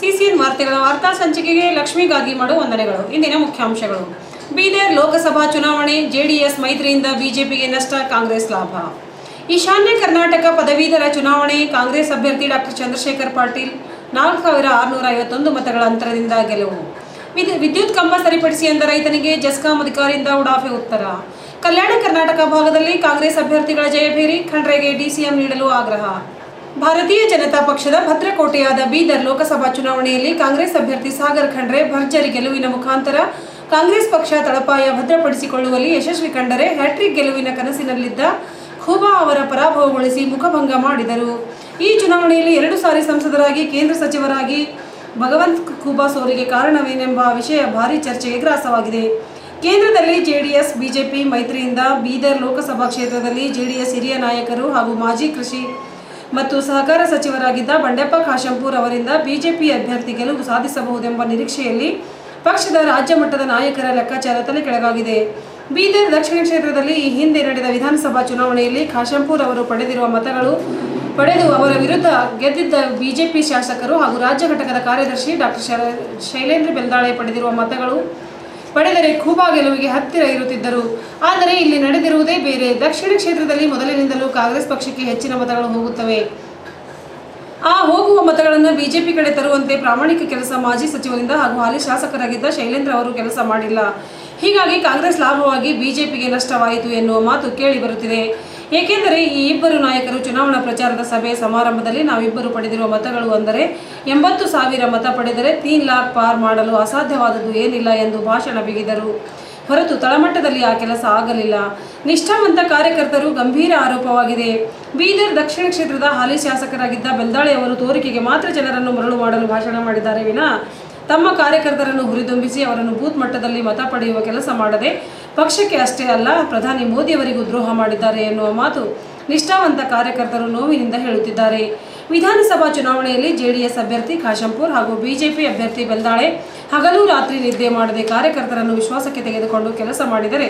CCN ವಾರ್ತೆಗಳ ವಾರ್ತಾ ಸಂಚಿಕೆಗೆ ಲಕ್ಷ್ಮಿಗಾಗಿ ಮಾಡುವ ವಂದನೆಗಳು. ಇಂದಿನ ಮುಖ್ಯಾಂಶಗಳು. ಬೀದರ್ ಲೋಕಸಭಾ ಚುನಾವಣೆ, ಜೆಡಿಎಸ್ ಮೈತ್ರಿಯಿಂದ ಬಿಜೆಪಿಗೆ ನಷ್ಟ, ಕಾಂಗ್ರೆಸ್ ಲಾಭ. ಈಶಾನ್ಯ ಕರ್ನಾಟಕ ಪದವೀಧರ ಚುನಾವಣೆ, ಕಾಂಗ್ರೆಸ್ ಅಭ್ಯರ್ಥಿ ಡಾಕ್ಟರ್ ಚಂದ್ರಶೇಖರ್ ಪಾಟೀಲ್, ನಾಲ್ಕು ಸಾವಿರ ಆರುನೂರ ಐವತ್ತೊಂದು ಮತಗಳ ಅಂತರದಿಂದ ಗೆಲುವು. ವಿದ್- ವಿದ್ಯುತ್ ಕಂಬ ಸರಿಪಡಿಸಿ ಎಂದ ರೈತನಿಗೆ ಜಸ್ಕಾಂ ಅಧಿಕಾರಿಯಿಂದ ಉಡಾಫೆ ಉತ್ತರ. ಕಲ್ಯಾಣ ಕರ್ನಾಟಕ ಭಾಗದಲ್ಲಿ ಕಾಂಗ್ರೆಸ್ ಅಭ್ಯರ್ಥಿಗಳ ಜಯಭೇರಿ ಖಂಡ್ರೆಗೆ ಡಿಸಿಎಂ ನೀಡಲು ಆಗ್ರಹ. ಭಾರತೀಯ ಜನತಾ ಪಕ್ಷದ ಭದ್ರಕೋಟೆಯಾದ ಬೀದರ್ ಲೋಕಸಭಾ ಚುನಾವಣೆಯಲ್ಲಿ ಕಾಂಗ್ರೆಸ್ ಅಭ್ಯರ್ಥಿ ಸಾಗರ್ ಖಂಡ್ರೆ ಭರ್ಜರಿ ಗೆಲುವಿನ ಮುಖಾಂತರ ಕಾಂಗ್ರೆಸ್ ಪಕ್ಷ ತಳಪಾಯ ಭದ್ರಪಡಿಸಿಕೊಳ್ಳುವಲ್ಲಿ ಯಶಸ್ವಿ ಕಂಡರೆ ಹ್ಯಾಟ್ರಿಕ್ ಗೆಲುವಿನ ಕನಸಿನಲ್ಲಿದ್ದ ಖೂಬಾ ಅವರ ಪರಾಭವಗೊಳಿಸಿ ಮುಖಭಂಗ ಮಾಡಿದರು. ಈ ಚುನಾವಣೆಯಲ್ಲಿ ಎರಡು ಸಾರಿ ಸಂಸದರಾಗಿ, ಕೇಂದ್ರ ಸಚಿವರಾಗಿ ಭಗವಂತ್ ಖೂಬಾ ಸೋರಿಗೆ ಕಾರಣವೇನೆಂಬ ವಿಷಯ ಭಾರಿ ಚರ್ಚೆಗೆ ಗ್ರಾಸವಾಗಿದೆ. ಕೇಂದ್ರದಲ್ಲಿ ಜೆಡಿಎಸ್, ಬಿಜೆಪಿ ಮೈತ್ರಿಯಿಂದ ಬೀದರ್ ಲೋಕಸಭಾ ಕ್ಷೇತ್ರದಲ್ಲಿ ಜೆಡಿಎಸ್ ಹಿರಿಯ ನಾಯಕರು ಹಾಗೂ ಮಾಜಿ ಕೃಷಿ ಮತ್ತು ಸಹಕಾರ ಸಚಿವರಾಗಿದ್ದ ಬಂಡೆಪ್ಪ ಖಾಶಂಪೂರ್ ಅವರಿಂದ ಬಿಜೆಪಿ ಅಭ್ಯರ್ಥಿ ಗೆಲುವು ಸಾಧಿಸಬಹುದೆಂಬ ನಿರೀಕ್ಷೆಯಲ್ಲಿ ಪಕ್ಷದ ರಾಜ್ಯ ಮಟ್ಟದ ನಾಯಕರ ಲೆಕ್ಕಾಚಾರ ತಲೆ ಕೆಳಗಾಗಿದೆ ಬೀದರ್ ದಕ್ಷಿಣ ಕ್ಷೇತ್ರದಲ್ಲಿ ಈ ಹಿಂದೆ ನಡೆದ ವಿಧಾನಸಭಾ ಚುನಾವಣೆಯಲ್ಲಿ ಖಾಶಂಪೂರ್ ಅವರು ಪಡೆದಿರುವ ಮತಗಳು ಪಡೆದು ಅವರ ವಿರುದ್ಧ ಗೆದ್ದಿದ್ದ ಬಿಜೆಪಿ ಶಾಸಕರು ಹಾಗೂ ರಾಜ್ಯ ಘಟಕದ ಕಾರ್ಯದರ್ಶಿ ಡಾಕ್ಟರ್ ಶೈಲೇಂದ್ರ ಬೆಲ್ದಾಳೆ ಪಡೆದಿರುವ ಮತಗಳು ಪಡೆದರೆ ಖೂಬಾ ಗೆಲುವಿಗೆ ಹತ್ತಿರ ಇರುತ್ತಿದ್ದರು. ಆದರೆ ಇಲ್ಲಿ ನಡೆದಿರುವುದೇ ಬೇರೆ. ದಕ್ಷಿಣ ಕ್ಷೇತ್ರದಲ್ಲಿ ಮೊದಲಿನಿಂದಲೂ ಕಾಂಗ್ರೆಸ್ ಪಕ್ಷಕ್ಕೆ ಹೆಚ್ಚಿನ ಮತಗಳು ಹೋಗುತ್ತವೆ. ಆ ಹೋಗುವ ಮತಗಳನ್ನು ಬಿಜೆಪಿ ಕಡೆ ತರುವಂತೆ ಪ್ರಾಮಾಣಿಕ ಕೆಲಸ ಮಾಜಿ ಸಚಿವರಿಂದ ಹಾಗೂ ಹಾಲಿ ಶಾಸಕರಾಗಿದ್ದ ಶೈಲೇಂದ್ರ ಅವರು ಕೆಲಸ ಮಾಡಿಲ್ಲ. ಹೀಗಾಗಿ ಕಾಂಗ್ರೆಸ್ ಲಾಭವಾಗಿ ಬಿಜೆಪಿಗೆ ನಷ್ಟವಾಯಿತು ಎನ್ನುವ ಮಾತು ಕೇಳಿ ಬರುತ್ತಿದೆ. ಏಕೆಂದರೆ ಈ ಇಬ್ಬರು ನಾಯಕರು ಚುನಾವಣಾ ಪ್ರಚಾರದ ಸಭೆ ಸಮಾರಂಭದಲ್ಲಿ ನಾವಿಬ್ಬರು ಪಡೆದಿರುವ ಮತಗಳು ಅಂದರೆ ಎಂಬತ್ತು ಸಾವಿರ ಮತ ಪಡೆದರೆ ತೀನ್ ಲಾಕ್ ಪಾರ್ ಮಾಡಲು ಅಸಾಧ್ಯವಾದದ್ದು ಏನಿಲ್ಲ ಎಂದು ಭಾಷಣ ಬಿಗಿದರು. ಹೊರತು ತಳಮಟ್ಟದಲ್ಲಿ ಆ ಕೆಲಸ ಆಗಲಿಲ್ಲ. ನಿಷ್ಠಾವಂತ ಕಾರ್ಯಕರ್ತರು ಗಂಭೀರ ಆರೋಪವಾಗಿದೆ. ಬೀದರ್ ದಕ್ಷಿಣ ಕ್ಷೇತ್ರದ ಹಾಲಿ ಶಾಸಕರಾಗಿದ್ದ ಬೆಲ್ದಾಳೆ ಅವರು ತೋರಿಕೆಗೆ ಮಾತ್ರ ಜನರನ್ನು ಮರಳು ಮಾಡಲು ಭಾಷಣ ಮಾಡಿದ್ದಾರೆ ವಿನಾ. ತಮ್ಮ ಕಾರ್ಯಕರ್ತರನ್ನು ಹುರಿದುಂಬಿಸಿ ಅವರನ್ನು ಬೂತ್ ಮಟ್ಟದಲ್ಲಿ ಮತ ಪಡೆಯುವ ಕೆಲಸ ಮಾಡದೆ ಪಕ್ಷಕ್ಕೆ ಅಷ್ಟೇ ಅಲ್ಲ, ಪ್ರಧಾನಿ ಮೋದಿಯವರಿಗೂ ದ್ರೋಹ ಮಾಡಿದ್ದಾರೆ ಎನ್ನುವ ಮಾತು ನಿಷ್ಠಾವಂತ ಕಾರ್ಯಕರ್ತರು ನೋವಿನಿಂದ ಹೇಳುತ್ತಿದ್ದಾರೆ. ವಿಧಾನಸಭಾ ಚುನಾವಣೆಯಲ್ಲಿ ಜೆಡಿಎಸ್ ಅಭ್ಯರ್ಥಿ ಖಾಶಂಪುರ್ ಹಾಗೂ ಬಿಜೆಪಿ ಅಭ್ಯರ್ಥಿ ಬೆಲ್ದಾಳೆ ಹಗಲು ರಾತ್ರಿ ನಿದ್ದೆ ಮಾಡದೆ ಕಾರ್ಯಕರ್ತರನ್ನು ವಿಶ್ವಾಸಕ್ಕೆ ತೆಗೆದುಕೊಂಡು ಕೆಲಸ ಮಾಡಿದರೆ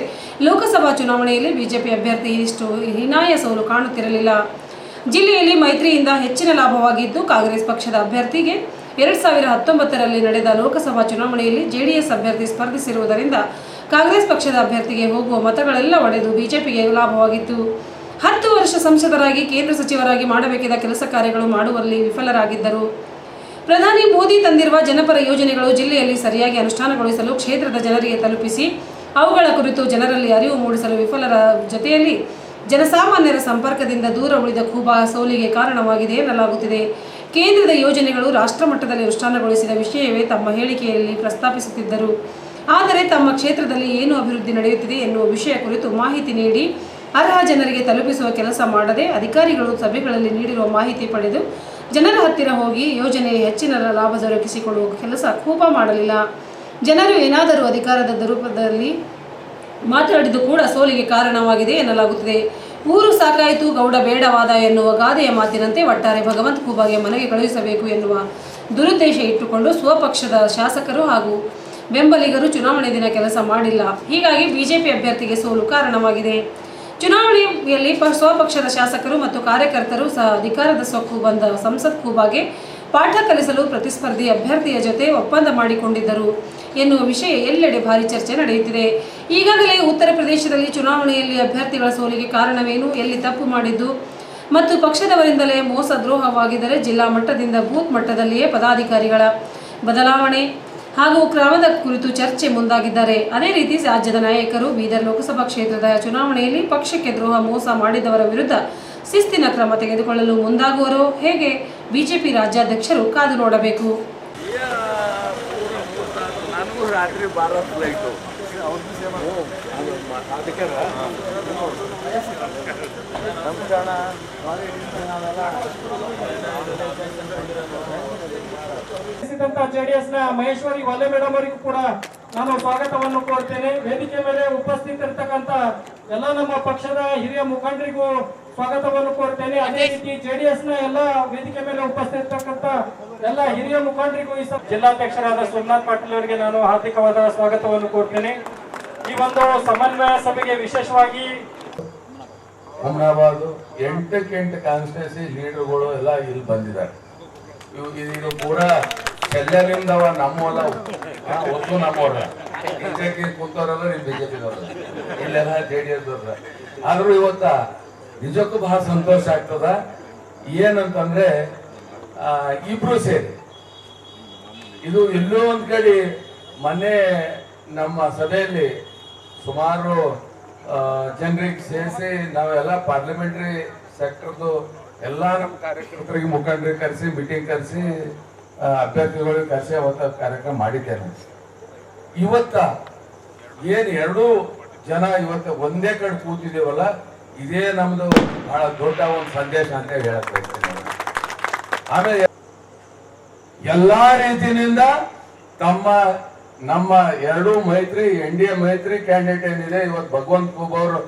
ಲೋಕಸಭಾ ಚುನಾವಣೆಯಲ್ಲಿ ಬಿಜೆಪಿ ಅಭ್ಯರ್ಥಿ ಇಷ್ಟು ಹೀನಾಯ ಸೋಲು ಕಾಣುತ್ತಿರಲಿಲ್ಲ. ಜಿಲ್ಲೆಯಲ್ಲಿ ಮೈತ್ರಿಯಿಂದ ಹೆಚ್ಚಿನ ಲಾಭವಾಗಿದ್ದು ಕಾಂಗ್ರೆಸ್ ಪಕ್ಷದ ಅಭ್ಯರ್ಥಿಗೆ ಎರಡ್ ಸಾವಿರ ಹತ್ತೊಂಬತ್ತರಲ್ಲಿ ನಡೆದ ಲೋಕಸಭಾ ಚುನಾವಣೆಯಲ್ಲಿ ಜೆಡಿಎಸ್ ಅಭ್ಯರ್ಥಿ ಸ್ಪರ್ಧಿಸಿರುವುದರಿಂದ ಕಾಂಗ್ರೆಸ್ ಪಕ್ಷದ ಅಭ್ಯರ್ಥಿಗೆ ಹೋಗುವ ಮತಗಳೆಲ್ಲ ಒಡೆದು ಬಿಜೆಪಿಗೆ ಲಾಭವಾಗಿತ್ತು. ಹತ್ತು ವರ್ಷ ಸಂಸದರಾಗಿ ಕೇಂದ್ರ ಸಚಿವರಾಗಿ ಮಾಡಬೇಕಿದ್ದ ಕೆಲಸ ಕಾರ್ಯಗಳು ಮಾಡುವಲ್ಲಿ ವಿಫಲರಾಗಿದ್ದರು. ಪ್ರಧಾನಿ ಮೋದಿ ತಂದಿರುವ ಜನಪರ ಯೋಜನೆಗಳು ಜಿಲ್ಲೆಯಲ್ಲಿ ಸರಿಯಾಗಿ ಅನುಷ್ಠಾನಗೊಳಿಸಲು ಕ್ಷೇತ್ರದ ಜನರಿಗೆ ತಲುಪಿಸಿ, ಅವುಗಳ ಕುರಿತು ಜನರಲ್ಲಿ ಅರಿವು ಮೂಡಿಸಲು ವಿಫಲರ ಜೊತೆಯಲ್ಲಿ ಜನಸಾಮಾನ್ಯರ ಸಂಪರ್ಕದಿಂದ ದೂರ ಉಳಿದ ಕೂಬಾ ಸೋಲಿಗೆ ಕಾರಣವಾಗಿದೆ ಎನ್ನಲಾಗುತ್ತಿದೆ. ಕೇಂದ್ರದ ಯೋಜನೆಗಳು ರಾಷ್ಟ್ರ ಮಟ್ಟದಲ್ಲಿ ಅನುಷ್ಠಾನಗೊಳಿಸಿದ ವಿಷಯವೇ ತಮ್ಮ ಹೇಳಿಕೆಯಲ್ಲಿ ಪ್ರಸ್ತಾಪಿಸುತ್ತಿದ್ದರು. ಆದರೆ ತಮ್ಮ ಕ್ಷೇತ್ರದಲ್ಲಿ ಏನು ಅಭಿವೃದ್ಧಿ ನಡೆಯುತ್ತಿದೆ ಎನ್ನುವ ವಿಷಯ ಕುರಿತು ಮಾಹಿತಿ ನೀಡಿ ಅರ್ಹ ಜನರಿಗೆ ತಲುಪಿಸುವ ಕೆಲಸ ಮಾಡದೆ ಅಧಿಕಾರಿಗಳು ಸಭೆಗಳಲ್ಲಿ ನೀಡಿರುವ ಮಾಹಿತಿ ಪಡೆದು ಜನರ ಹತ್ತಿರ ಹೋಗಿ ಯೋಜನೆಯ ಹೆಚ್ಚಿನ ಲಾಭ ದೊರಕಿಸಿಕೊಳ್ಳುವ ಕೆಲಸ ಕೂಪ ಮಾಡಲಿಲ್ಲ. ಜನರು ಏನಾದರೂ ಅಧಿಕಾರದ ರೂಪದಲ್ಲಿ ಮಾತನಾಡಿದ್ದು ಕೂಡ ಸೋಲಿಗೆ ಕಾರಣವಾಗಿದೆ ಎನ್ನಲಾಗುತ್ತಿದೆ. ಊರು ಸಾಕಾಯಿತು, ಗೌಡ ಬೇಡವಾದ ಎನ್ನುವ ಗಾದೆಯ ಮಾತಿನಂತೆ ಒಟ್ಟಾರೆ ಭಗವಂತ ಖೂಬಾಗೆ ಮನೆಗೆ ಕಳುಹಿಸಬೇಕು ಎನ್ನುವ ದುರುದ್ದೇಶ ಇಟ್ಟುಕೊಂಡು ಸ್ವಪಕ್ಷದ ಶಾಸಕರು ಹಾಗೂ ಬೆಂಬಲಿಗರು ಚುನಾವಣೆ ದಿನ ಕೆಲಸ ಮಾಡಿಲ್ಲ. ಹೀಗಾಗಿ ಬಿಜೆಪಿ ಅಭ್ಯರ್ಥಿಗೆ ಸೋಲು ಕಾರಣವಾಗಿದೆ. ಚುನಾವಣೆಯಲ್ಲಿ ಸ್ವಪಕ್ಷದ ಶಾಸಕರು ಮತ್ತು ಕಾರ್ಯಕರ್ತರು ಸಹ ಅಧಿಕಾರದ ಸೊಕ್ಕು ಬಂದ ಸಂಸತ್ ಕೂಬಾಗೆ ಪಾಠ ಕಲಿಸಲು ಪ್ರತಿಸ್ಪರ್ಧಿ ಅಭ್ಯರ್ಥಿಯ ಜೊತೆ ಒಪ್ಪಂದ ಮಾಡಿಕೊಂಡಿದ್ದರು. ಎನ್ನುವ ವಿಷಯ ಎಲ್ಲೆಡೆ ಭಾರಿ ಚರ್ಚೆ ನಡೆಯುತ್ತಿದೆ. ಈಗಾಗಲೇ ಉತ್ತರ ಪ್ರದೇಶದಲ್ಲಿ ಚುನಾವಣೆಯಲ್ಲಿ ಅಭ್ಯರ್ಥಿಗಳ ಸೋಲಿಗೆ ಕಾರಣವೇನು, ಎಲ್ಲಿ ತಪ್ಪು ಮಾಡಿದ್ದು ಮತ್ತು ಪಕ್ಷದವರಿಂದಲೇ ಮೋಸ ದ್ರೋಹವಾಗಿದ್ದರೆ ಜಿಲ್ಲಾ ಮಟ್ಟದಿಂದ ಬೂತ್ ಮಟ್ಟದಲ್ಲಿಯೇ ಪದಾಧಿಕಾರಿಗಳ ಬದಲಾವಣೆ ಹಾಗೂ ಕ್ರಮದ ಕುರಿತು ಚರ್ಚೆ ಮುಂದಾಗಿದ್ದಾರೆ. ಅದೇ ರೀತಿ ರಾಜ್ಯದ ನಾಯಕರು ಬೀದರ್ ಲೋಕಸಭಾ ಕ್ಷೇತ್ರದ ಚುನಾವಣೆಯಲ್ಲಿ ಪಕ್ಷಕ್ಕೆ ದ್ರೋಹ ಮೋಸ ಮಾಡಿದವರ ವಿರುದ್ಧ ಶಿಸ್ತಿನ ಕ್ರಮ ತೆಗೆದುಕೊಳ್ಳಲು ಮುಂದಾಗುವರು ಹೇಗೆ ಬಿಜೆಪಿ ರಾಜ್ಯಾಧ್ಯಕ್ಷರು ಕಾದು ನೋಡಬೇಕು. ನನಗೂ ಡಿ ಬಾರ ಫ್ಲೈಟು ಅದಕ್ಕೆ ನಮಸ್ಕಾರ ಜೆಡಿಎಸ್ನ ಮಹೇಶ್ವರಿ ವಾಲೆ ಮೇಡಮ್ ಅವರಿಗೂ ಕೂಡ ನಾನು ಸ್ವಾಗತವನ್ನು ಕೋರ್ತೇನೆ. ವೇದಿಕೆ ಮೇಲೆ ಉಪಸ್ಥಿತರಿರ್ತಕ್ಕಂಥ ಎಲ್ಲ ನಮ್ಮ ಪಕ್ಷದ ಹಿರಿಯ ಮುಖಂಡರಿಗೂ ಸ್ವಾಗತವನ್ನು ಕೋರ್ತೇನೆ. ಅದೇ ರೀತಿ ಜೆಡಿಎಸ್ನ ಎಲ್ಲ ವೇದಿಕೆ ಮೇಲೆ ಉಪಸ್ಥಿತರಿರ್ತಕ್ಕಂಥ ಎಲ್ಲ ಹಿರಿಯ ಮುಖಂಡರಿಗೂ ಈ ಜಿಲ್ಲಾಧ್ಯಕ್ಷರಾದ ಸೋಮನಾಥ್ ಪಾಟೀಲ್ ಅವರಿಗೆ ನಾನು ಹಾರ್ದಿಕವಾದ ಸ್ವಾಗತವನ್ನು ಕೋರ್ತೇನೆ. ಈ ಒಂದು ಸಮನ್ವಯ ಸಭೆಗೆ ವಿಶೇಷವಾಗಿ ಹುಮ್ನಾಬಾದ್ ಎಂಟಕ್ಕೆ ಎಂಟು ಕಾನ್ಸ್ಟಿಟ್ಯೂನ್ಸಿ ಲೀಡರ್ಗಳು ಎಲ್ಲ ಇಲ್ಲಿ ಬಂದಿದ್ದಾರೆ. ಇವು ಇದು ಪೂರಾ ಎಲ್ಲರಿಂದ ನಮ್ಮಲ್ಲ ಒತ್ತು ಬಿಜೆಪಿ ಕೂತವ್ರಲ್ಲ ನೀವು ಬಿಜೆಪಿದವ್ರ ಇಲ್ಲೆಲ್ಲ ಜೆ ಡಿ ಎಸ್ ಆದ್ರೂ ಇವತ್ತ ನಿಜಕ್ಕೂ ಬಹಳ ಸಂತೋಷ ಆಗ್ತದ. ಏನಂತಂದ್ರೆ ಇಬ್ರು ಸೇರಿ. ಇದು ಎಲ್ಲೋ ಒಂದ್ ಕಡೆ ಮೊನ್ನೆ ನಮ್ಮ ಸಭೆಯಲ್ಲಿ ಸುಮಾರು ಜನರಿಗೆ ಸೇರಿಸಿ ನಾವೆಲ್ಲ ಪಾರ್ಲಿಮೆಂಟ್ರಿ ಸೆಕ್ಟರ್ದು ಎಲ್ಲ ನಮ್ಮ ಕಾರ್ಯಕರ್ತರಿಗೆ ಮುಖಂಡರಿಗೆ ಕರೆಸಿ ಮೀಟಿಂಗ್ ಕರೆಸಿ ಅಭ್ಯರ್ಥಿಗಳಿಗೆ ಕರೆಸಿ ಅವತ್ತ ಕಾರ್ಯಕ್ರಮ ಮಾಡಿದ್ದೇನೆ. ಇವತ್ತ ಏನು ಎರಡೂ ಜನ ಇವತ್ತು ಒಂದೇ ಕಡೆ ಕೂತಿದ್ದೇವಲ್ಲ ಇದೇ ನಮ್ದು ಬಹಳ ದೊಡ್ಡ ಒಂದು ಸಂದೇಶ ಅಂತ ಹೇಳಕ್ ಬಯಸ್ತೇನೆ. ಆಮೇಲೆ ಎಲ್ಲಾ ರೀತಿಯಿಂದ ತಮ್ಮ, ನಮ್ಮ ಎರಡೂ ಮೈತ್ರಿ, ಎನ್ ಡಿ ಎ ಮೈತ್ರಿ ಕ್ಯಾಂಡಿಡೇಟ್ ಏನಿದೆ, ಇವತ್ತು ಭಗವಂತ ಖೂಬ್ ಅವರು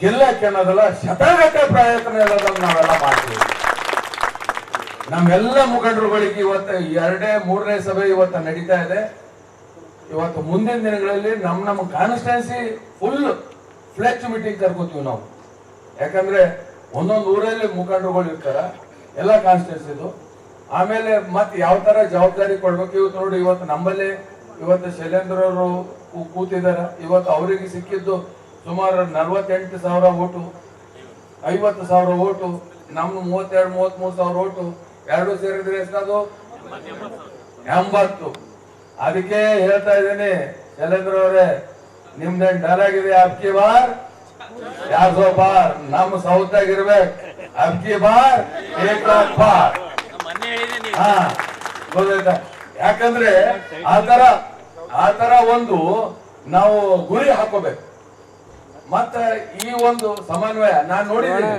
ಗೆಲ್ಲಕ್ಕೆ ಅನ್ನೋದಲ್ಲ ಶತಗಟ್ಟೆ ಪ್ರಯತ್ನ ಇರೋದನ್ನ ನಾವೆಲ್ಲ ಮಾಡ್ತೀವಿ. ನಮ್ಮೆಲ್ಲ ಮುಖಂಡರುಗಳಿಗೆ ಇವತ್ತು ಎರಡೇ, ಮೂರನೇ ಸಭೆ ಇವತ್ತು ನಡೀತಾ ಇದೆ. ಇವತ್ತು ಮುಂದಿನ ದಿನಗಳಲ್ಲಿ ನಮ್ಮ ನಮ್ಮ ಕಾನ್ಸ್ಟೆನ್ಸಿ ಫುಲ್ ಫ್ಲೆಕ್ಸ್ ಮೀಟಿಂಗ್ ಕರ್ಕೋತೀವಿ ನಾವು. ಯಾಕಂದ್ರೆ ಒಂದೊಂದು ಊರಲ್ಲಿ ಮುಖಂಡರುಗಳು ಇರ್ತಾರ, ಎಲ್ಲ ಕಾನ್ಸ್ಟಿಟ್ಯೂನ್ಸಿದು ಆಮೇಲೆ ಮತ್ತೆ ಯಾವ ತರ ಜವಾಬ್ದಾರಿ ಕೊಡ್ಬೇಕು? ಇವತ್ತು ನೋಡಿ ಇವತ್ತು ನಮ್ಮಲ್ಲಿ, ಇವತ್ತು ಶೈಲೇಂದ್ರ ಅವರು ಕೂತಿದಾರ ಇವತ್ತು ಅವರಿಗೆ ಸಿಕ್ಕಿದ್ದು ಸುಮಾರು ನಲ್ವತ್ತೆಂಟು ಸಾವಿರ ಓಟು, ಐವತ್ತು ಸಾವಿರ ಓಟು, ನಮ್ಮ ಮೂವತ್ತೆರಡು ಮೂವತ್ತ್ಮೂರು ಸಾವಿರ ಓಟು, ಎರಡು ಸೇರಿದ್ರೆ ಎಷ್ಟದು? ಎಂಬತ್ತು. ಅದಕ್ಕೆ ಹೇಳ್ತಾ ಇದ್ದೀನಿ ಶೈಲೇಂದ್ರ ಅವರೇ ನಿಮ್ದೇನ್ ಡರ್ ಆಗಿದೆ? ಅಬ್ಕಿ ಬಾರ್? सौ ಬಾರ್ ನಮ್ಮ ಸೌತಾಗ ಇರ್ಬೇಕು ಅಬ್ಕಿ ಬಾರ್ ಏಕ್ ಬಾರ್. ಹಾ, ಗೊತ್ತಾಯ್ತಾ? ಯಾಕಂದ್ರೆ ಆತರ ಆತರ ಒಂದು ನಾವು ಗುರಿ ಹಾಕೋಬೇಕು. ಮತ್ತ ಈ ಒಂದು ಸಮನ್ವಯ ನಾನ್ ನೋಡಿದ್ದೀನಿ.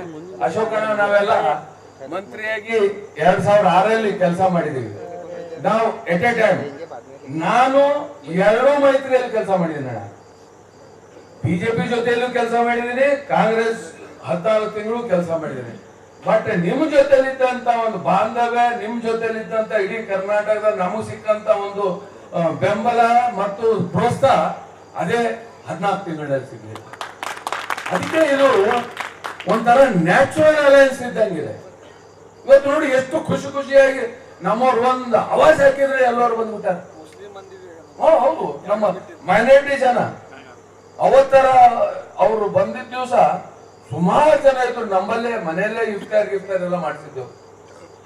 ಅಶೋಕಣ್ಣ ನಾವೆಲ್ಲ ಮಂತ್ರಿಯಾಗಿ ಎರಡ್ ಸಾವಿರ ಆರಲ್ಲಿ ಕೆಲಸ ಮಾಡಿದೀವಿ. ನಾವು ಎಟ್ ಎ ಟೈಮ್, ನಾನು ಎರಡೂ ಮೈತ್ರಿಯಲ್ಲಿ ಕೆಲಸ ಮಾಡಿದ್ದೀನಿ ಅಣ್ಣ. ಬಿಜೆಪಿ ಜೊತೆಯಲ್ಲೂ ಕೆಲಸ ಮಾಡಿದ್ದೀನಿ ಕಾಂಗ್ರೆಸ್ ಹದಿನಾಲ್ಕು ತಿಂಗಳು ಕೆಲಸ ಮಾಡಿದ್ದೀನಿ. ಬಟ್ ನಿಮ್ ಜೊತೆಲಿದ್ದಂತ ಒಂದು ಬಾಂಧವ್ಯ ನಿಮ್ ಜೊತೆಲಿದ್ದಂತ ಇಡೀ ಕರ್ನಾಟಕದ ನಮಗ್ ಸಿಕ್ಕಂತ ಒಂದು ಬೆಂಬಲ ಮತ್ತು ಪ್ರೋತ್ಸಾಹ ಅದೇ ಹದಿನಾಲ್ಕು ತಿಂಗಳಲ್ಲಿ ಸಿಗಲಿಲ್ಲ ಅದಕ್ಕೆ ಇದು ಒಂಥರ ನ್ಯಾಚುರಲ್ ಅಲಯನ್ಸ್ ಇದ್ದಂಗಿದೆ. ಇವತ್ತು ನೋಡಿ ಎಷ್ಟು ಖುಷಿ ಖುಷಿಯಾಗಿ ನಮ್ಮವ್ರು ಒಂದು ಅವಾಜ್ ಹಾಕಿದ್ರೆ ಎಲ್ಲರೂ ಬಂದ್ಬಿಟ್ಟಾರೆ. ಹೌದು ನಮ್ಮ ಮೈನಾರಿಟಿ ಜನ. ಅವತ್ತರ ಅವರು ಬಂದಿದ್ದ ದಿವಸ ಸುಮಾರು ಜನ ಇದ್ರು. ನಮ್ಮಲ್ಲೇ, ಮನೆಯಲ್ಲೇ ಇಫ್ತಾರ್, ಗಿಫ್ತಾರ್ ಎಲ್ಲ ಮಾಡಿಸಿದ್ದೆವು.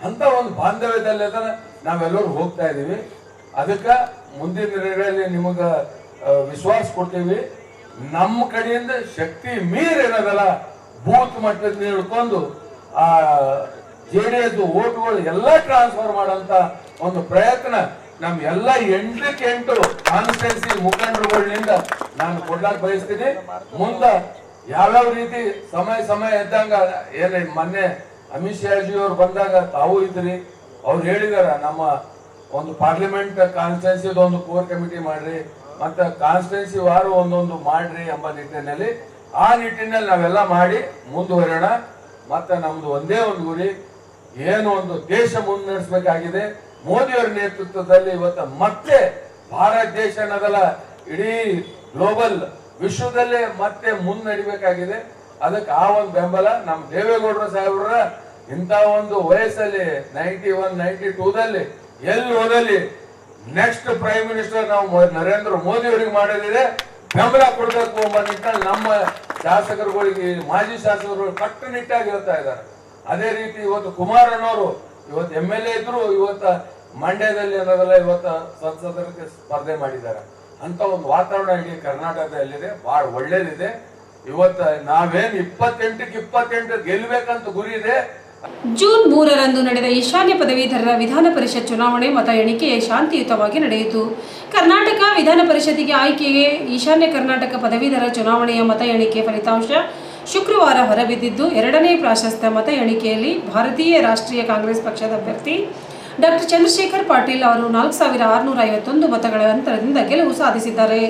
ಅಂತ ಒಂದು ಬಾಂಧವ್ಯದಲ್ಲಿ ನಾವೆಲ್ಲರೂ ಹೋಗ್ತಾ ಇದ್ದೀವಿ. ಅದಕ್ಕ ಮುಂದಿನ ದಿನಗಳಲ್ಲಿ ನಿಮಗ ವಿಶ್ವಾಸ ಕೊಡ್ತೀವಿ. ನಮ್ಮ ಕಡೆಯಿಂದ ಶಕ್ತಿ ಮೀರ್ ಏನದಲ್ಲ ಬೂತ್ ಮಟ್ಟದಿಂದ ಹಿಡ್ಕೊಂಡು, ಆ, ಜೆ ಡಿ ಎಸ್ ಓಟ್ಗಳು ಎಲ್ಲ ಟ್ರಾನ್ಸ್ಫರ್ ಮಾಡುವಂತ ಒಂದು ಪ್ರಯತ್ನ ನಮ್ ಎಲ್ಲ ಎಂಟಕ್ಕೆ ಎಂಟು ಕಾನ್ಸ್ಟಿಟ್ಯೂನ್ಸಿ ಮುಖಂಡರುಗಳಿಂದ ನಾನು ಕೊಡ್ಲಾಕ್ ಬಯಸ್ತೀನಿ. ಮುಂದ ಯಾವ್ಯಾವ ರೀತಿ ಸಮಯ ಸಮಯ ಇದ್ದಂಗ ಏನ ಮೊನ್ನೆ ಅಮಿತ್ ಶಾಜಿ ಬಂದಾಗ ತಾವು ಇದ್ರಿ. ಅವ್ರು ಹೇಳಿದಾರ, ನಮ್ಮ ಒಂದು ಪಾರ್ಲಿಮೆಂಟ್ ಕಾನ್ಸ್ಟಿಟ್ಯೂನ್ಸಿ ಒಂದು ಕೋರ್ ಕಮಿಟಿ ಮಾಡ್ರಿ, ಮತ್ತೆ ಕಾನ್ಸ್ಟಿಟ್ಯೂನ್ಸಿ ವಾರು ಒಂದೊಂದು ಮಾಡ್ರಿ ಎಂಬ ನಿಟ್ಟಿನಲ್ಲಿ. ಆ ನಿಟ್ಟಿನಲ್ಲಿ ನಾವೆಲ್ಲ ಮಾಡಿ ಮುಂದುವರೋಣ. ಮತ್ತೆ ನಮ್ದು ಒಂದೇ ಒಂದು ಗುರಿ, ಏನು ಒಂದು ದೇಶ ಮುನ್ನಡೆಸಬೇಕಾಗಿದೆ. ಮೋದಿಯವರ ನೇತೃತ್ವದಲ್ಲಿ ಇವತ್ತು ಮತ್ತೆ ಭಾರತ ದೇಶ ಅನ್ನೋದಲ್ಲ ಇಡೀ ಗ್ಲೋಬಲ್ ವಿಶ್ವದಲ್ಲೇ ಮತ್ತೆ ಮುನ್ನಡಿಬೇಕಾಗಿದೆ. ಅದಕ್ಕೆ ಆ ಒಂದು ಬೆಂಬಲ ನಮ್ಮ ದೇವೇಗೌಡರ ಸಾಹೇಬ್ರ ಇಂಥ ಒಂದು ವಯಸ್ಸಲ್ಲಿ ನೈಂಟಿ ಒನ್, ನೈಂಟಿ ಟೂದಲ್ಲಿ ಎಲ್ಲಿ ಹೋದಲ್ಲಿ ನೆಕ್ಸ್ಟ್ ಪ್ರೈಮ್ ಮಿನಿಸ್ಟರ್ ನಾವು ನರೇಂದ್ರ ಮೋದಿ ಅವರಿಗೆ ಮಾಡೋದಿದೆ ಬೆಂಬಲ ಕೊಡಬೇಕು ಎಂಬ ನಿಟ್ಟಿನಲ್ಲಿ ನಮ್ಮ ಶಾಸಕರುಗಳಿಗೆ, ಮಾಜಿ ಶಾಸಕರು ಕಟ್ಟುನಿಟ್ಟಾಗಿ ಹೇಳ್ತಾ ಇದ್ದಾರೆ. ಅದೇ ರೀತಿ ಇವತ್ತು ಕುಮಾರಣ್ಣವರು ಇವತ್ತು ಎಂ ಎಲ್ ಎ ಇದ್ರು ಇವತ್ತು ಮಂಡ್ಯದಲ್ಲಿ ಅನ್ನೋದಲ್ಲ ಇವತ್ತು ಸಂಸದರಿಗೆ ಸ್ಪರ್ಧೆ ಮಾಡಿದ್ದಾರೆ. ಅಂತ ಒಂದು ವಾತಾವರಣ ಇಡೀ ಕರ್ನಾಟಕದಲ್ಲಿದೆ. ಬಹಳ ಒಳ್ಳೇದಿದೆ. ಇವತ್ತು ನಾವೇನ್ ಇಪ್ಪತ್ತೆಂಟಕ್ಕೆ ಇಪ್ಪತ್ತೆಂಟು ಗೆಲ್ಬೇಕಂತ ಗುರಿ ಇದೆ. ಜೂನ್ ಮೂರರಂದು ನಡೆದ ಈಶಾನ್ಯ ಪದವೀಧರರ ವಿಧಾನ ಪರಿಷತ್ ಚುನಾವಣೆ ಮತ ಎಣಿಕೆ ಶಾಂತಿಯುತವಾಗಿ ನಡೆಯಿತು. ಕರ್ನಾಟಕ ವಿಧಾನ ಪರಿಷತ್ತಿಗೆ ಆಯ್ಕೆಗೆ ಈಶಾನ್ಯ ಕರ್ನಾಟಕ ಪದವೀಧರ ಚುನಾವಣೆಯ ಮತ ಎಣಿಕೆ ಫಲಿತಾಂಶ ಶುಕ್ರವಾರ ಹೊರಬಿದ್ದಿದ್ದು, ಎರಡನೇ ಪ್ರಾಶಸ್ತ್ಯ ಮತ ಎಣಿಕೆಯಲ್ಲಿ ಭಾರತೀಯ ರಾಷ್ಟ್ರೀಯ ಕಾಂಗ್ರೆಸ್ ಪಕ್ಷದ ಅಭ್ಯರ್ಥಿ ಡಾಕ್ಟರ್ ಚಂದ್ರಶೇಖರ್ ಪಾಟೀಲ್ ಅವರು ನಾಲ್ಕು ಸಾವಿರ ಆರುನೂರ ಐವತ್ತೊಂದು ಮತಗಳ ಅಂತರದಿಂದ ಗೆಲುವು ಸಾಧಿಸಿದ್ದಾರೆ.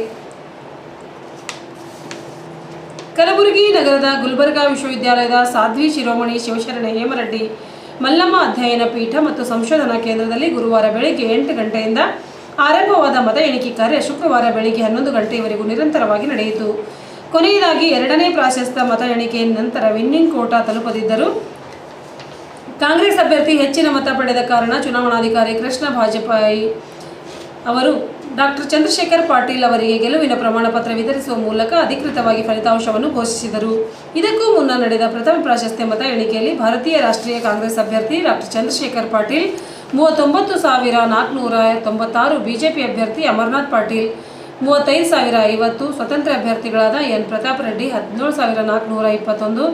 ಕಲಬುರಗಿ ನಗರದ ಗುಲ್ಬರ್ಗಾ ವಿಶ್ವವಿದ್ಯಾಲಯದ ಸಾಧ್ವಿ ಶಿರೋಮಣಿ ಶಿವಶರಣ ಹೇಮರೆಡ್ಡಿ ಮಲ್ಲಮ್ಮ ಅಧ್ಯಯನ ಪೀಠ ಮತ್ತು ಸಂಶೋಧನಾ ಕೇಂದ್ರದಲ್ಲಿ ಗುರುವಾರ ಬೆಳಗ್ಗೆ ಎಂಟು ಗಂಟೆಯಿಂದ ಆರಂಭವಾದ ಮತ ಎಣಿಕೆ ಕಾರ್ಯ ಶುಕ್ರವಾರ ಬೆಳಗ್ಗೆ ಹನ್ನೊಂದು ಗಂಟೆಯವರೆಗೂ ನಿರಂತರವಾಗಿ ನಡೆಯಿತು. ಕೊನೆಯದಾಗಿ ಎರಡನೇ ಪ್ರಾಶಸ್ತ್ಯ ಮತ ಎಣಿಕೆಯ ನಂತರ ವಿನ್ನಿಂಗ್ ಕೋಟಾ ತಲುಪದಿದ್ದರೂ ಕಾಂಗ್ರೆಸ್ ಅಭ್ಯರ್ಥಿ ಹೆಚ್ಚಿನ ಮತ ಪಡೆದ ಕಾರಣ ಚುನಾವಣಾಧಿಕಾರಿ ಕೃಷ್ಣ ಭಾಜಪಾಯಿ ಅವರು ಡಾಕ್ಟರ್ ಚಂದ್ರಶೇಖರ್ ಪಾಟೀಲ್ ಅವರಿಗೆ ಗೆಲುವಿನ ಪ್ರಮಾಣ ಪತ್ರ ವಿತರಿಸುವ ಮೂಲಕ ಅಧಿಕೃತವಾಗಿ ಫಲಿತಾಂಶವನ್ನು ಘೋಷಿಸಿದರು. ಇದಕ್ಕೂ ಮುನ್ನ ನಡೆದ ಪ್ರಥಮ ಪ್ರಾಶಸ್ತ್ಯ ಮತ ಎಣಿಕೆಯಲ್ಲಿ ಭಾರತೀಯ ರಾಷ್ಟ್ರೀಯ ಕಾಂಗ್ರೆಸ್ ಅಭ್ಯರ್ಥಿ ಡಾಕ್ಟರ್ ಚಂದ್ರಶೇಖರ್ ಪಾಟೀಲ್, ಮೂವತ್ತೊಂಬತ್ತು ಸಾವಿರ ನಾಲ್ಕುನೂರ ತೊಂಬತ್ತಾರು ಬಿಜೆಪಿ ಅಭ್ಯರ್ಥಿ ಅಮರ್ನಾಥ್ ಪಾಟೀಲ್, ಮೂವತ್ತೈದು ಸಾವಿರ ಐವತ್ತು ಸ್ವತಂತ್ರ ಅಭ್ಯರ್ಥಿಗಳಾದ ಎನ್ ಪ್ರತಾಪ್ ರೆಡ್ಡಿ, ಹದಿನೇಳು ಸಾವಿರ ನಾಲ್ಕುನೂರ ಇಪ್ಪತ್ತೊಂದು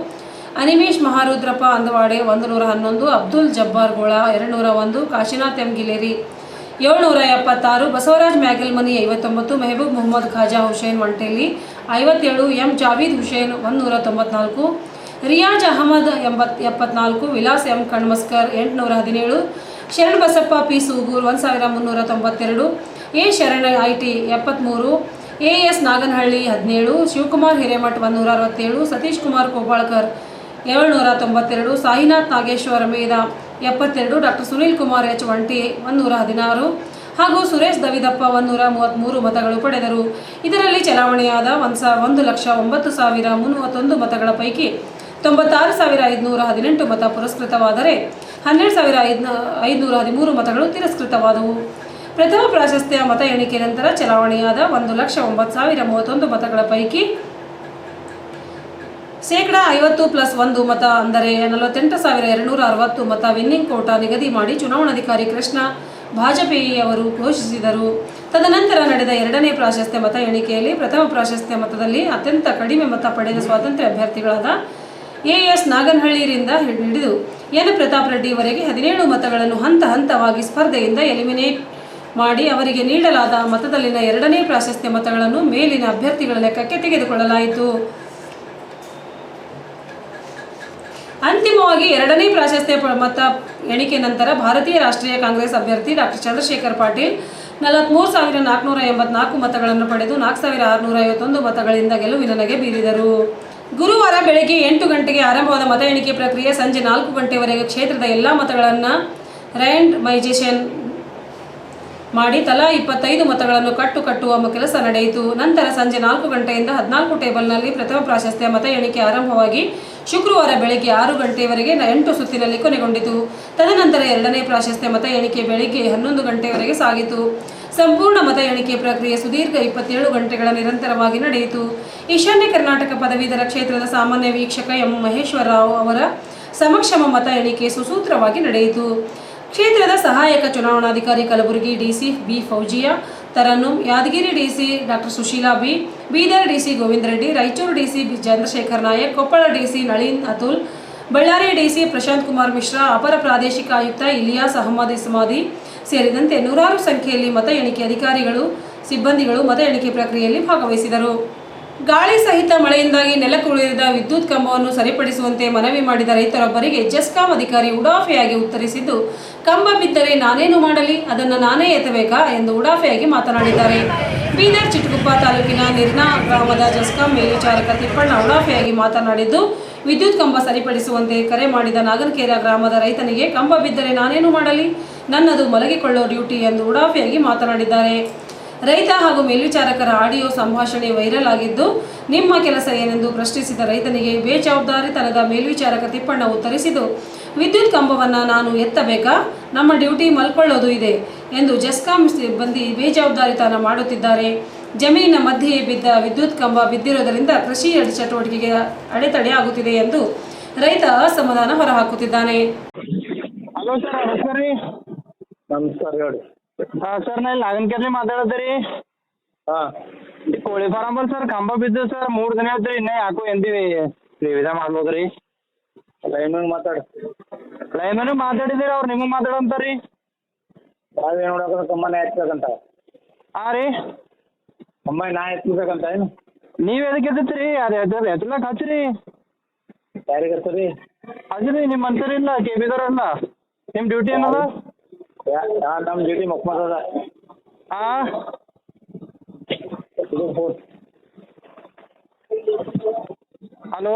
ಅನಿಮೇಶ್ ಮಹಾರುದ್ರಪ್ಪ ಅಂದವಾಡೆ ಒಂದು ನೂರ ಹನ್ನೊಂದು, ಅಬ್ದುಲ್ ಜಬ್ಬಾರ್ ಗೋಳ ಎರಡು ನೂರ ಒಂದು, ಕಾಶಿನಾಥ್ ಎಂ ಗಿಲೇರಿ ಏಳ್ನೂರ ಎಪ್ಪತ್ತಾರು, ಬಸವರಾಜ್ ಮ್ಯಾಗಲ್ಮನಿ ಐವತ್ತೊಂಬತ್ತು, ಮೆಹಬೂಬ್ ಮೊಹಮ್ಮದ್ ಖಾಜಾ ಹುಸೇನ್ ಮಂಟೇಲಿ ಐವತ್ತೇಳು, ಎಂ ಜಾವೀದ್ ಹುಸೇನ್ ಒಂದುನೂರ ತೊಂಬತ್ನಾಲ್ಕು, ರಿಯಾಜ್ ಅಹಮದ್ ಎಂಬತ್ ಎಪ್ಪತ್ನಾಲ್ಕು, ವಿಲಾಸ್ ಎಂ ಕಣ್ಮಸ್ಕರ್ ಎಂಟುನೂರ ಹದಿನೇಳು, ಶರಣ್ ಬಸಪ್ಪ ಪಿ ಸೂಗೂರ್ ಒಂದು ಸಾವಿರ ಮುನ್ನೂರ ತೊಂಬತ್ತೆರಡು, ಎ ಶರಣ ಐ ಟಿ ಎಪ್ಪತ್ತ್ಮೂರು ಎ ಎಸ್ ನಾಗನಹಳ್ಳಿ ಹದಿನೇಳು, ಶಿವಕುಮಾರ್ ಹಿರೇಮಠ್ ನೂರ ಅರವತ್ತೇಳು, ಸತೀಶ್ ಕುಮಾರ್ ಕೋಬಾಳ್ಕರ್ ಏಳ್ನೂರ ತೊಂಬತ್ತೆರಡು ಸಾಯಿನಾಥ್ ನಾಗೇಶ್ವರ ಮೇಧ, ಎಪ್ಪತ್ತೆರಡು ಡಾಕ್ಟರ್ ಸುನೀಲ್ ಕುಮಾರ್ ಎಚ್ ಒಂಟಿ ಒಂದೂರ ಹದಿನಾರು. ಹಾಗೂ ಸುರೇಶ್ ದವಿದಪ್ಪ ಒಂದೂರ ಮೂವತ್ತ್ಮೂರು ಮತಗಳು ಪಡೆದರು. ಇದರಲ್ಲಿ ಚಲಾವಣೆಯಾದ ಒಂದು ಸಾ ಒಂದು ಲಕ್ಷ ಒಂಬತ್ತು ಸಾವಿರ ಮುನ್ನೂವತ್ತೊಂದು ಮತಗಳ ಪೈಕಿ ತೊಂಬತ್ತಾರು ಸಾವಿರ ಐದುನೂರ ಹದಿನೆಂಟು ಮತ ಪುರಸ್ಕೃತವಾದರೆ ಹನ್ನೆರಡು ಸಾವಿರ ಐದು ಐದುನೂರ ಹದಿಮೂರು ಮತಗಳು ತಿರಸ್ಕೃತವಾದವು. ಪ್ರಥಮ ಪ್ರಾಶಸ್ತ್ಯ ಮತ ಎಣಿಕೆ ನಂತರ ಚಲಾವಣೆಯಾದ ಒಂದು ಲಕ್ಷ ಒಂಬತ್ತು ಸಾವಿರ ಮೂವತ್ತೊಂದು ಮತಗಳ ಪೈಕಿ ಶೇಕಡ ಐವತ್ತು ಪ್ಲಸ್ ಒಂದು ಮತ ಅಂದರೆ ನಲವತ್ತೆಂಟು ಸಾವಿರ ಎರಡುನೂರ ಅರವತ್ತು ಮತ ವಿನ್ನಿಂಗ್ ಕೋಟಾ ನಿಗದಿ ಮಾಡಿ ಚುನಾವಣಾಧಿಕಾರಿ ಕೃಷ್ಣ ಭಾಜಪೇಯಿ ಅವರು ಘೋಷಿಸಿದರು. ತದನಂತರ ನಡೆದ ಎರಡನೇ ಪ್ರಾಶಸ್ತ್ಯ ಮತ ಎಣಿಕೆಯಲ್ಲಿ ಪ್ರಥಮ ಪ್ರಾಶಸ್ತ್ಯ ಮತದಲ್ಲಿ ಅತ್ಯಂತ ಕಡಿಮೆ ಮತ ಪಡೆದ ಸ್ವಾತಂತ್ರ್ಯ ಅಭ್ಯರ್ಥಿಗಳಾದ ಎ ಎಸ್ ನಾಗನಹಳ್ಳಿರಿಂದ ಹಿಡಿದು ಎನ್. ಪ್ರತಾಪ್ ರೆಡ್ಡಿವರೆಗೆ ಹದಿನೇಳು ಮತಗಳನ್ನು ಹಂತ ಹಂತವಾಗಿ ಸ್ಪರ್ಧೆಯಿಂದ ಎಲಿಮಿನೇಟ್ ಮಾಡಿ ಅವರಿಗೆ ನೀಡಲಾದ ಮತದಲ್ಲಿನ ಎರಡನೇ ಪ್ರಾಶಸ್ತ್ಯ ಮತಗಳನ್ನು ಮೇಲಿನ ಅಭ್ಯರ್ಥಿಗಳ ಲೆಕ್ಕಕ್ಕೆ ತೆಗೆದುಕೊಳ್ಳಲಾಯಿತು. ಅಂತಿಮವಾಗಿ ಎರಡನೇ ಪ್ರಾಶಸ್ತ್ಯ ಮತ ಎಣಿಕೆ ನಂತರ ಭಾರತೀಯ ರಾಷ್ಟ್ರೀಯ ಕಾಂಗ್ರೆಸ್ ಅಭ್ಯರ್ಥಿ ಡಾಕ್ಟರ್ ಚಂದ್ರಶೇಖರ್ ಪಾಟೀಲ್ ನಲವತ್ತ್ಮೂರು ಸಾವಿರ ನಾಲ್ಕುನೂರ ಎಂಬತ್ನಾಲ್ಕು ಮತಗಳನ್ನು ಪಡೆದು ನಾಲ್ಕು ಸಾವಿರ ಆರುನೂರ ಐವತ್ತೊಂದು ಮತಗಳಿಂದ ಗೆಲುವಿನಗೆ ಬೀರಿದರು. ಗುರುವಾರ ಬೆಳಗ್ಗೆ ಎಂಟು ಗಂಟೆಗೆ ಆರಂಭವಾದ ಮತ ಎಣಿಕೆ ಪ್ರಕ್ರಿಯೆ ಸಂಜೆ ನಾಲ್ಕು ಗಂಟೆವರೆಗೆ ಕ್ಷೇತ್ರದ ಎಲ್ಲ ಮತಗಳನ್ನು ರ್ಯಾಂಡಮೈಜೇಷನ್ ಮಾಡಿ ತಲಾ ಇಪ್ಪತ್ತೈದು ಮತಗಳನ್ನು ಕಟ್ಟು ಕಟ್ಟುವ ಕೆಲಸ ನಡೆಯಿತು. ನಂತರ ಸಂಜೆ ನಾಲ್ಕು ಗಂಟೆಯಿಂದ ಹದಿನಾಲ್ಕು ಟೇಬಲ್ನಲ್ಲಿ ಪ್ರಥಮ ಪ್ರಾಶಸ್ತ್ಯ ಮತ ಎಣಿಕೆ ಆರಂಭವಾಗಿ ಶುಕ್ರವಾರ ಬೆಳಗ್ಗೆ ಆರು ಗಂಟೆಯವರೆಗೆ ಎಂಟು ಸುತ್ತಿನಲ್ಲಿ ಕೊನೆಗೊಂಡಿತು. ತದನಂತರ ಎರಡನೇ ಪ್ರಾಶಸ್ತ್ಯ ಮತ ಎಣಿಕೆ ಬೆಳಗ್ಗೆ ಹನ್ನೊಂದು ಗಂಟೆಯವರೆಗೆ ಸಾಗಿತು. ಸಂಪೂರ್ಣ ಮತ ಎಣಿಕೆ ಪ್ರಕ್ರಿಯೆ ಸುದೀರ್ಘ ಇಪ್ಪತ್ತೇಳು ಗಂಟೆಗಳ ನಿರಂತರವಾಗಿ ನಡೆಯಿತು. ಈಶಾನ್ಯ ಕರ್ನಾಟಕ ಪದವೀಧರ ಕ್ಷೇತ್ರದ ಸಾಮಾನ್ಯ ವೀಕ್ಷಕ ಎಂ. ಮಹೇಶ್ವರ ರಾವ್ ಅವರ ಸಮಕ್ಷಮ ಮತ ಎಣಿಕೆ ಸುಸೂತ್ರವಾಗಿ ನಡೆಯಿತು. ಕ್ಷೇತ್ರದ ಸಹಾಯಕ ಚುನಾವಣಾಧಿಕಾರಿ Kalaburagi DC B Fauzia Tarannum Yadgir DC doctor Sushila B, Bidar DC Govinda Reddy, Raichur DC B Chandrashekar Nayak, Koppal DC Nalin Atul, Ballari DC Prashant Kumar Mishra, ಅಪರ ಪ್ರಾದೇಶಿಕ ಆಯುಕ್ತ ಇಲಿಯಾಸ್ ಅಹಮದ್ ಇಸ್ಮಾದಿ ಸೇರಿದಂತೆ ನೂರಾರು ಸಂಖ್ಯೆಯಲ್ಲಿ ಮತ ಎಣಿಕೆ ಅಧಿಕಾರಿಗಳು, ಸಿಬ್ಬಂದಿಗಳು ಮತ ಎಣಿಕೆ ಪ್ರಕ್ರಿಯೆಯಲ್ಲಿ ಭಾಗವಹಿಸಿದರು. ಗಾಳಿ ಸಹಿತ ಮಳೆಯಿಂದಾಗಿ ನೆಲಕ್ಕುಳಿದ ವಿದ್ಯುತ್ ಕಂಬವನ್ನು ಸರಿಪಡಿಸುವಂತೆ ಮನವಿ ಮಾಡಿದ ರೈತರೊಬ್ಬರಿಗೆ ಜೆಸ್ಕಾಂ ಅಧಿಕಾರಿ ಉಡಾಫೆಯಾಗಿ ಉತ್ತರಿಸಿದ್ದು ಕಂಬ ಬಿದ್ದರೆ ನಾನೇನು ಮಾಡಲಿ? ಅದನ್ನು ನಾನೇ ಎತ್ತಬೇಕಾ? ಎಂದು ಉಡಾಫೆಯಾಗಿ ಮಾತನಾಡಿದ್ದಾರೆ. ಬೀದರ್ ಚಿಟಗುಪ್ಪ ತಾಲೂಕಿನ ನಿರ್ನಾ ಗ್ರಾಮದ ಜಸ್ಕಾಂ ಮೇಲ್ವಿಚಾರಕ ತಿಪ್ಪಣ್ಣ ಉಡಾಫೆಯಾಗಿ ಮಾತನಾಡಿದ್ದು, ವಿದ್ಯುತ್ ಕಂಬ ಸರಿಪಡಿಸುವಂತೆ ಕರೆ ಮಾಡಿದ ನಾಗನಕೇರ ಗ್ರಾಮದ ರೈತನಿಗೆ ಕಂಬ ಬಿದ್ದರೆ ನಾನೇನು ಮಾಡಲಿ? ನನ್ನದು ಮಲಗಿಕೊಳ್ಳೋ ಡ್ಯೂಟಿ ಎಂದು ಉಡಾಫೆಯಾಗಿ ಮಾತನಾಡಿದ್ದಾರೆ. ರೈತ ಹಾಗೂ ಮೇಲ್ವಿಚಾರಕರ ಆಡಿಯೋ ಸಂಭಾಷಣೆ ವೈರಲ್ ಆಗಿದ್ದು, ನಿಮ್ಮ ಕೆಲಸ ಏನೆಂದು ಪ್ರಶ್ನಿಸಿದ ರೈತನಿಗೆ ಬೇಜವಾಬ್ದಾರಿತನದ ಮೇಲ್ವಿಚಾರಕ ತಿಪ್ಪಣ್ಣ ಉತ್ತರಿಸಿದ್ದು ವಿದ್ಯುತ್ ಕಂಬವನ್ನು ನಾನು ಎತ್ತಬೇಕಾ? ನಮ್ಮ ಡ್ಯೂಟಿ ಮಲ್ಕೊಳ್ಳೋದು ಇದೆ ಎಂದು ಜೆಸ್ಕಾಂ ಸಿಬ್ಬಂದಿ ಬೇಜವಾಬ್ದಾರಿತನ ಮಾಡುತ್ತಿದ್ದಾರೆ. ಜಮೀನಿನ ಮಧ್ಯೆ ಬಿದ್ದ ವಿದ್ಯುತ್ ಕಂಬ ಬಿದ್ದಿರೋದರಿಂದ ಕೃಷಿ ಚಟುವಟಿಕೆಗೆ ಅಡೆತಡೆ ಆಗುತ್ತಿದೆ ಎಂದು ರೈತ ಅಸಮಾಧಾನ ಹೊರಹಾಕುತ್ತಿದ್ದಾನೆ. ಹಲೋ ಸರ್ ನಮಸ್ಕಾರ ರೀ? ನಮಸ್ಕಾರ ಹೇಳಿ. ಹಾಂ ಸರ್ ನಾ ಇಲ್ಲಿ ನಾಗನಕೆರ್ಲಿ ಮಾತಾಡೋದು ಹಾಂ. ಕೋಳಿ ಫಾರಂ ಬಲ್ ಸರ್ ಕಂಬ ಬಿದ್ದು ಸರ್ ಮೂರು ದಿನ ಆಯ್ತು ಇನ್ನೂ ಯಾಕೋ ಎಂದಿವಿ ಸುವಿಧ ಮಾಡ್ಬೋದು ರೀ. ಲೈನ್ಮನ್ ಮಾತಾಡಿ. ಲೈಮನು ಮಾತಾಡಿದಿರ ಅವ್ರು? ನಿಮಗೆ ಮಾತಾಡಂತಾರಿ ರೀ ನಾವೇನು ತುಂಬಾ ಕಮ್ಮನೆ ಎತ್ತಬೇಕಂತ ಹಾಂ ರೀ. ಅಮ್ಮ ನಾ ಎತ್ತಬೇಕಂತ ಏನು? ನೀವ್ ಎದಕ್ಕೆ ಎತ್ತತ್ತೀರಿ ಅದು ಎದ್ರ ಎತ್ತಲಕ್ಕೆ ಹಚ್ಚಿರಿ. ಯಾರಿಗೆ ಹಚ್ಚರಿ? ಹಚ್ಚಿರಿ ನಿಮ್ಮ ಅಂತಾರಿಲ್ಲ ಕೆ ಬಿದವ್ರಲ್ಲ ನಿಮ್ಮ ಡ್ಯೂಟಿ ಏನದ? ಯಾ ನಮ್ಮ ಡ್ಯೂಟಿ ಮಕ್ಮದ ಹಾ ಹಲೋ?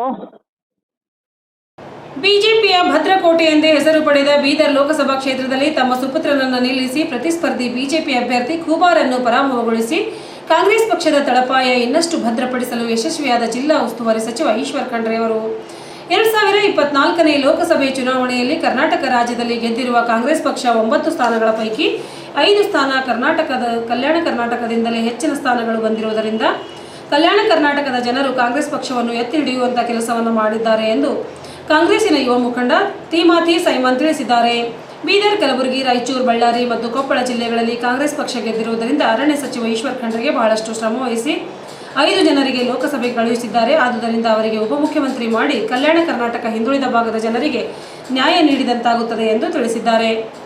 ಬಿಜೆಪಿಯ ಭದ್ರಕೋಟೆ ಎಂದೇ ಹೆಸರು ಪಡೆದ ಬೀದರ್ ಲೋಕಸಭಾ ಕ್ಷೇತ್ರದಲ್ಲಿ ತಮ್ಮ ಸುಪುತ್ರನನ್ನು ನಿಲ್ಲಿಸಿ ಪ್ರತಿಸ್ಪರ್ಧಿ ಬಿಜೆಪಿ ಅಭ್ಯರ್ಥಿ ಖೂಬಾರನ್ನು ಪರಾಭವಗೊಳಿಸಿ ಕಾಂಗ್ರೆಸ್ ಪಕ್ಷದ ತಳಪಾಯ ಇನ್ನಷ್ಟು ಭದ್ರಪಡಿಸಲು ಯಶಸ್ವಿಯಾದ ಜಿಲ್ಲಾ ಉಸ್ತುವಾರಿ ಸಚಿವ ಈಶ್ವರ್ ಖಂಡ್ರೆ ಅವರು. ಎರಡ್ ಸಾವಿರ ಇಪ್ಪತ್ನಾಲ್ಕನೇ ಲೋಕಸಭೆ ಚುನಾವಣೆಯಲ್ಲಿ ಕರ್ನಾಟಕ ರಾಜ್ಯದಲ್ಲಿ ಗೆದ್ದಿರುವ ಕಾಂಗ್ರೆಸ್ ಪಕ್ಷ ಒಂಬತ್ತು ಸ್ಥಾನಗಳ ಪೈಕಿ ಐದು ಸ್ಥಾನ ಕರ್ನಾಟಕದ ಕಲ್ಯಾಣ ಕರ್ನಾಟಕದಿಂದಲೇ ಹೆಚ್ಚಿನ ಸ್ಥಾನಗಳು ಬಂದಿರುವುದರಿಂದ ಕಲ್ಯಾಣ ಕರ್ನಾಟಕದ ಜನರು ಕಾಂಗ್ರೆಸ್ ಪಕ್ಷವನ್ನು ಎತ್ತಿ ಹಿಡಿಯುವಂಥ ಕೆಲಸವನ್ನು ಮಾಡಿದ್ದಾರೆ ಎಂದು ಕಾಂಗ್ರೆಸ್ಸಿನ ಯುವ ಮುಖಂಡ ತೀಮಾತಿ ಸೈಮನ್ ತಿಳಿಸಿದ್ದಾರೆ. ಬೀದರ್, ಕಲಬುರಗಿ, ರಾಯಚೂರು, ಬಳ್ಳಾರಿ ಮತ್ತು ಕೊಪ್ಪಳ ಜಿಲ್ಲೆಗಳಲ್ಲಿ ಕಾಂಗ್ರೆಸ್ ಪಕ್ಷ ಗೆದ್ದಿರುವುದರಿಂದ ಅರಣ್ಯ ಸಚಿವ ಈಶ್ವರ್ ಖಂಡ್ರೆಗೆ ಬಹಳಷ್ಟು ಶ್ರಮವಹಿಸಿ ಐದು ಜನರಿಗೆ ಲೋಕಸಭೆ ಕಳುಹಿಸಿದ್ದಾರೆ. ಆದುದರಿಂದ ಅವರಿಗೆ ಉಪಮುಖ್ಯಮಂತ್ರಿ ಮಾಡಿ ಕಲ್ಯಾಣ ಕರ್ನಾಟಕ ಹಿಂದುಳಿದ ಭಾಗದ ಜನರಿಗೆ ನ್ಯಾಯ ನೀಡಿದಂತಾಗುತ್ತದೆ ಎಂದು ತಿಳಿಸಿದ್ದಾರೆ.